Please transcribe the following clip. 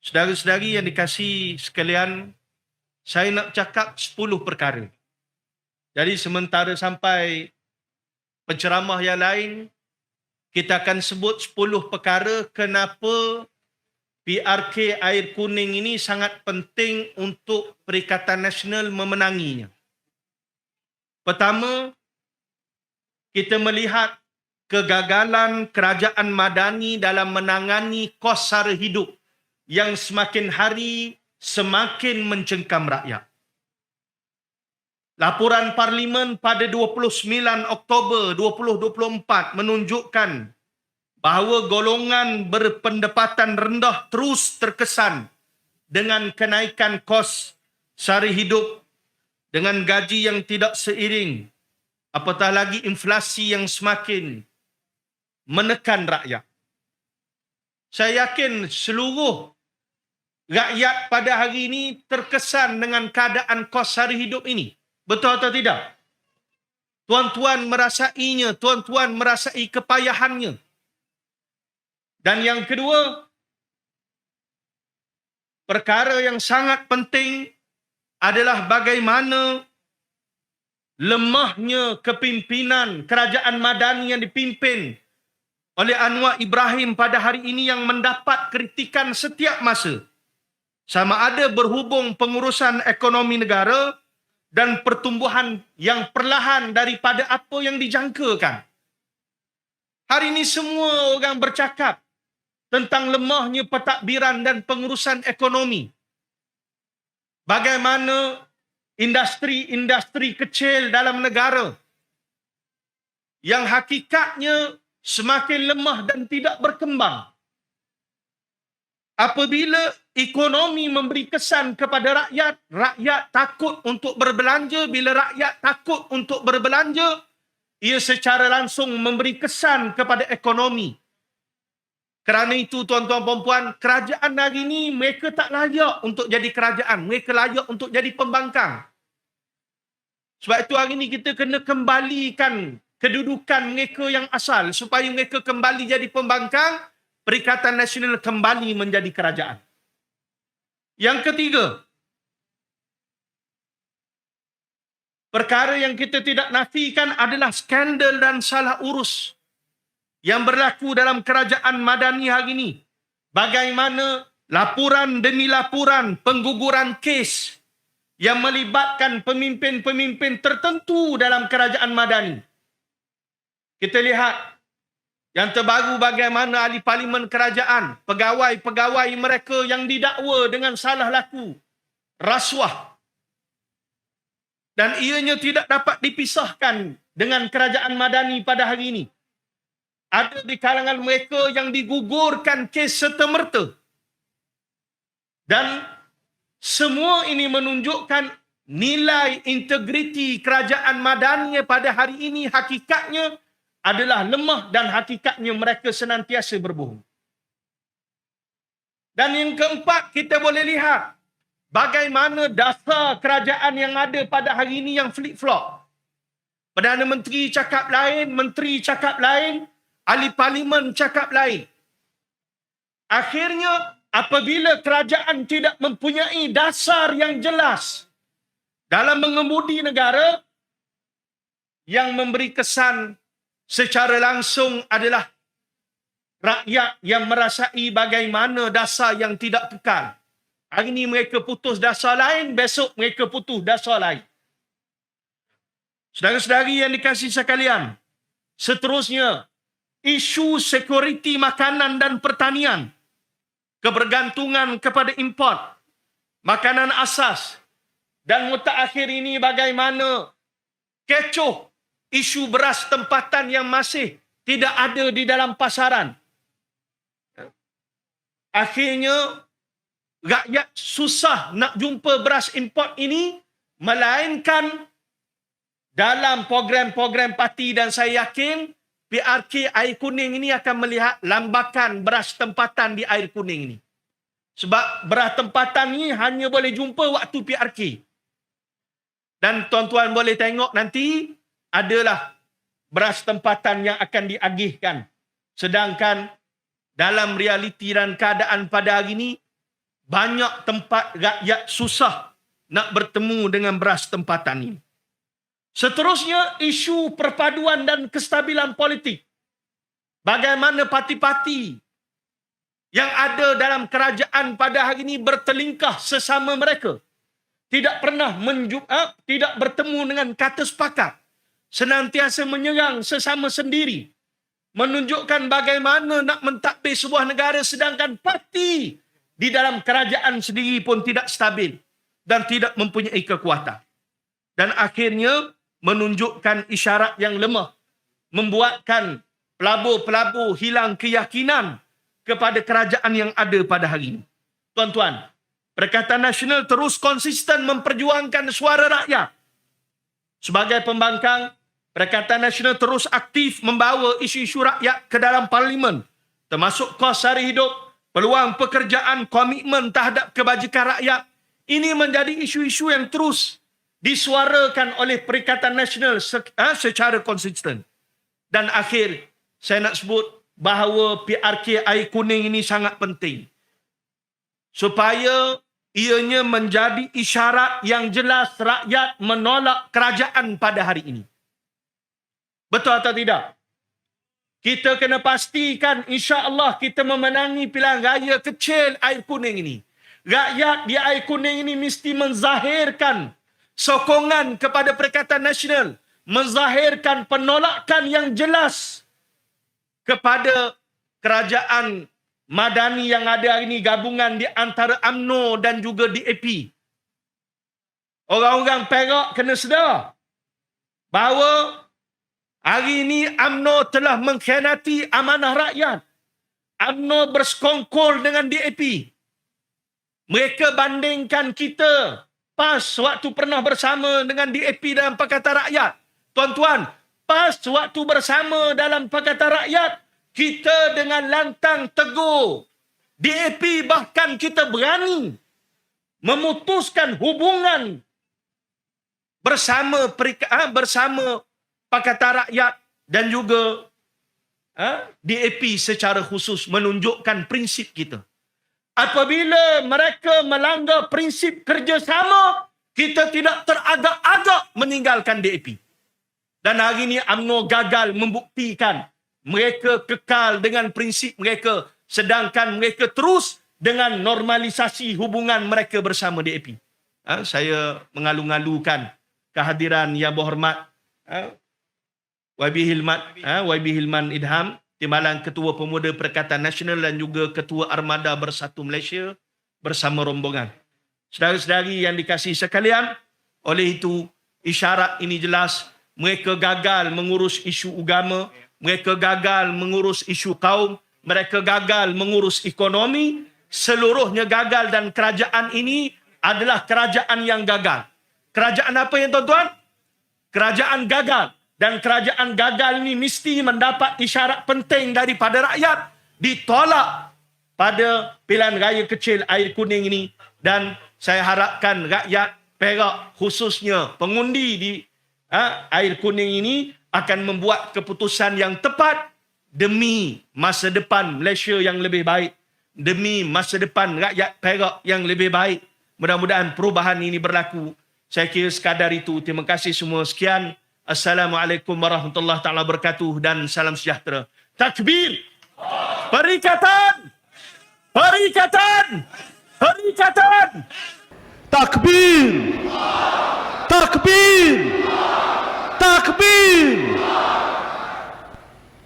Saudara-saudari yang dikasih sekalian, saya nak cakap 10 perkara. Jadi sementara sampai penceramah yang lain, kita akan sebut 10 perkara kenapa PRK Air Kuning ini sangat penting untuk Perikatan Nasional memenanginya. Pertama, kita melihat kegagalan kerajaan Madani dalam menangani kos sara hidup yang semakin hari semakin mencengkam rakyat. Laporan Parlimen pada 29 Oktober 2024 menunjukkan bahawa golongan berpendapatan rendah terus terkesan dengan kenaikan kos sara hidup dengan gaji yang tidak seiring apatah lagi inflasi yang semakin menekan rakyat. Saya yakin seluruh rakyat pada hari ini terkesan dengan keadaan kos sara hidup ini. Betul atau tidak? Tuan-tuan merasainya, tuan-tuan merasai kepayahannya. Dan yang kedua, perkara yang sangat penting adalah bagaimana lemahnya kepimpinan kerajaan Madani yang dipimpin oleh Anwar Ibrahim pada hari ini yang mendapat kritikan setiap masa. Sama ada berhubung pengurusan ekonomi negara dan pertumbuhan yang perlahan daripada apa yang dijangkakan. Hari ini semua orang bercakap tentang lemahnya pentadbiran dan pengurusan ekonomi. Bagaimana industri-industri kecil dalam negara yang hakikatnya semakin lemah dan tidak berkembang. Apabila ekonomi memberi kesan kepada rakyat, rakyat takut untuk berbelanja. Bila rakyat takut untuk berbelanja, ia secara langsung memberi kesan kepada ekonomi. Kerana itu tuan-tuan dan puan, kerajaan hari ini mereka tak layak untuk jadi kerajaan. Mereka layak untuk jadi pembangkang. Sebab itu hari ini kita kena kembalikan kedudukan mereka yang asal supaya mereka kembali jadi pembangkang Perikatan Nasional kembali menjadi kerajaan. Yang ketiga, perkara yang kita tidak nafikan adalah skandal dan salah urus yang berlaku dalam kerajaan Madani hari ini. Bagaimana laporan demi laporan pengguguran kes yang melibatkan pemimpin-pemimpin tertentu dalam kerajaan Madani. Kita lihat yang terbaru bagaimana ahli parlimen kerajaan, pegawai-pegawai mereka yang didakwa dengan salah laku, rasuah. Dan ianya tidak dapat dipisahkan dengan kerajaan Madani pada hari ini. Ada di kalangan mereka yang digugurkan kes serta-merta. Dan semua ini menunjukkan nilai integriti kerajaan Madani pada hari ini hakikatnya adalah lemah dan hakikatnya mereka senantiasa berbohong. Dan yang keempat, kita boleh lihat bagaimana dasar kerajaan yang ada pada hari ini yang flip-flop. Perdana Menteri cakap lain, Menteri cakap lain, ahli parlimen cakap lain. Akhirnya, apabila kerajaan tidak mempunyai dasar yang jelas dalam mengemudi negara yang memberi kesan secara langsung adalah rakyat yang merasai bagaimana dasar yang tidak kekal. Hari ini mereka putus dasar lain, besok mereka putus dasar lain. Saudara-saudari yang dikasih sekalian, seterusnya, isu sekuriti makanan dan pertanian, kebergantungan kepada import, makanan asas, dan mutakhir ini bagaimana kecoh isu beras tempatan yang masih tidak ada di dalam pasaran. Akhirnya, rakyat susah nak jumpa beras import ini, melainkan dalam program-program parti dan saya yakin PRK Air Kuning ini akan melihat lambakan beras tempatan di Air Kuning ini. Sebab beras tempatan ini hanya boleh jumpa waktu PRK. Dan tuan-tuan boleh tengok nanti adalah beras tempatan yang akan diagihkan. Sedangkan dalam realiti dan keadaan pada hari ini, banyak tempat rakyat susah nak bertemu dengan beras tempatan ini. Seterusnya, isu perpaduan dan kestabilan politik. Bagaimana parti-parti yang ada dalam kerajaan pada hari ini bertelingkah sesama mereka. Tidak pernah menju- ah, tidak bertemu dengan kata sepakat. Senantiasa menyerang sesama sendiri. Menunjukkan bagaimana nak mentadbir sebuah negara sedangkan parti di dalam kerajaan sendiri pun tidak stabil dan tidak mempunyai kekuatan. Dan akhirnya menunjukkan isyarat yang lemah. Membuatkan pelabur-pelabur hilang keyakinan kepada kerajaan yang ada pada hari ini. Tuan-tuan, Perikatan Nasional terus konsisten memperjuangkan suara rakyat. Sebagai pembangkang, Perikatan Nasional terus aktif membawa isu-isu rakyat ke dalam parlimen, termasuk kos sari hidup, peluang pekerjaan, komitmen terhadap kebajikan rakyat. Ini menjadi isu-isu yang terus disuarakan oleh Perikatan Nasional ha, secara konsisten. Dan akhir, saya nak sebut bahawa PRK air kuning ini sangat penting. Supaya ianya menjadi isyarat yang jelas rakyat menolak kerajaan pada hari ini. Betul atau tidak? Kita kena pastikan insya Allah kita memenangi pilihan raya kecil air kuning ini. Rakyat di air kuning ini mesti menzahirkan sokongan kepada Perikatan Nasional. Menzahirkan penolakan yang jelas kepada kerajaan Madani yang ada hari ini gabungan di antara AMNO dan juga DAP. Orang-orang Perak kena sedar bahawa hari ini AMNO telah mengkhianati amanah rakyat. AMNO bersekongkol dengan DAP. Mereka bandingkan kita PAS waktu pernah bersama dengan DAP dalam Pakatan Rakyat. Tuan-tuan, PAS waktu bersama dalam Pakatan Rakyat kita dengan lantang teguh. DAP bahkan kita berani memutuskan hubungan bersama perika, bersama Pakatan Rakyat dan juga ha, DAP secara khusus menunjukkan prinsip kita. Apabila mereka melanggar prinsip kerjasama, kita tidak teragak-agak meninggalkan DAP. Dan hari ini UMNO gagal membuktikan mereka kekal dengan prinsip mereka sedangkan mereka terus dengan normalisasi hubungan mereka bersama DAP. Ha, saya mengalu-ngalukan kehadiran yang berhormat ha, YB Hilmat, ha, YB Hilman Idham, Timbalan Ketua Pemuda Perikatan Nasional dan juga Ketua Armada Bersatu Malaysia bersama rombongan. Saudara-saudari yang dikasihi sekalian, oleh itu isyarat ini jelas mereka gagal mengurus isu agama, mereka gagal mengurus isu kaum, mereka gagal mengurus ekonomi, seluruhnya gagal dan kerajaan ini adalah kerajaan yang gagal. Kerajaan apa yang tuan-tuan? Kerajaan gagal. Dan kerajaan gagal ini mesti mendapat isyarat penting daripada rakyat. Ditolak pada pilihan raya kecil air kuning ini. Dan saya harapkan rakyat Perak khususnya pengundi di ha, air kuning ini akan membuat keputusan yang tepat demi masa depan Malaysia yang lebih baik. Demi masa depan rakyat Perak yang lebih baik. Mudah-mudahan perubahan ini berlaku. Saya kira sekadar itu. Terima kasih semua. Sekian. Assalamualaikum warahmatullahi taala wabarakatuh dan salam sejahtera. Takbir. Perikatan. Perikatan. Perikatan. Takbir. Takbir. Takbir. Takbir.